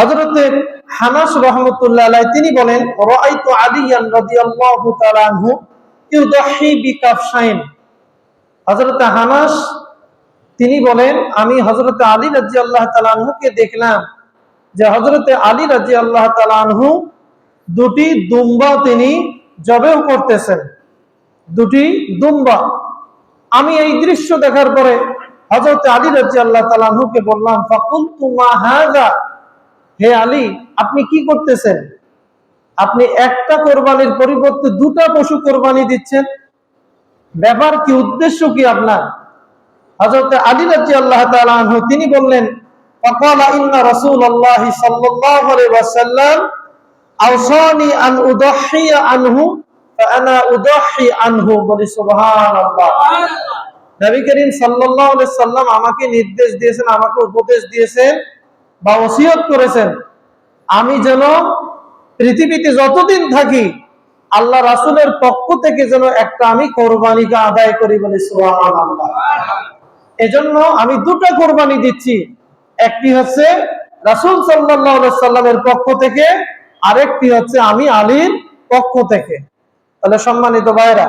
হযরতে হানাস রাহমাতুল্লাহ তিনি বলেন, রাআইতু আলিয়ান রাদিয়াল্লাহু তাআলা আনহু ইউদাহি বিকাফশাইন। হযরতে হানাস, তিনি বলেন, আমি হযরতে আলী রাদিয়াল্লাহু তাআলা আনহুকে দেখলাম যে হযরতে আলী রাদিয়াল্লাহু তাআলা আনহু দুটি দুম্বা তিনি জবেও করতেছেন। দুটি দুম্বা। আমি এই দৃশ্য দেখার পরে হযরত আলী রাদিয়াল্লাহু তাআলা আনহুকে বললাম, ফাকুলতু মা হাযা? হে আলী আপনি কি করতেছেন আপনি একটা কোরবানির পরিবর্তে দুটা পশু কোরবানি দিচ্ছেন ব্যাপার কি উদ্দেশ্য কি আপনার হযরত আলী রাদিয়াল্লাহু তাআলা আনহু তিনি বললেন فقال ان رسول الله صلى الله عليه وسلم اوصاني ان اضحي عنه فانا اضحي عنه বলি সুবহানাল্লাহ নবী করিম সাল্লাল্লাহু আলাইহি সাল্লাম আমাকে নির্দেশ দিয়েছেন আমাকে উপদেশ দিয়েছেন বা ওসিয়ত করেছেন, আমি যেন পৃথিবীতে যতদিন থাকি, আল্লাহ রাসূলের পক্ষ থেকে যেন একটা আমি কোরবানিকে আদায় করি বলে এজন্য আমি দুটো কোরবানি দিচ্ছি। একটি হচ্ছে রাসূল সাল্লামের পক্ষ থেকে, আরেকটি হচ্ছে আমি আলীর পক্ষ থেকে। তাহলে সম্মানিত ভাইরা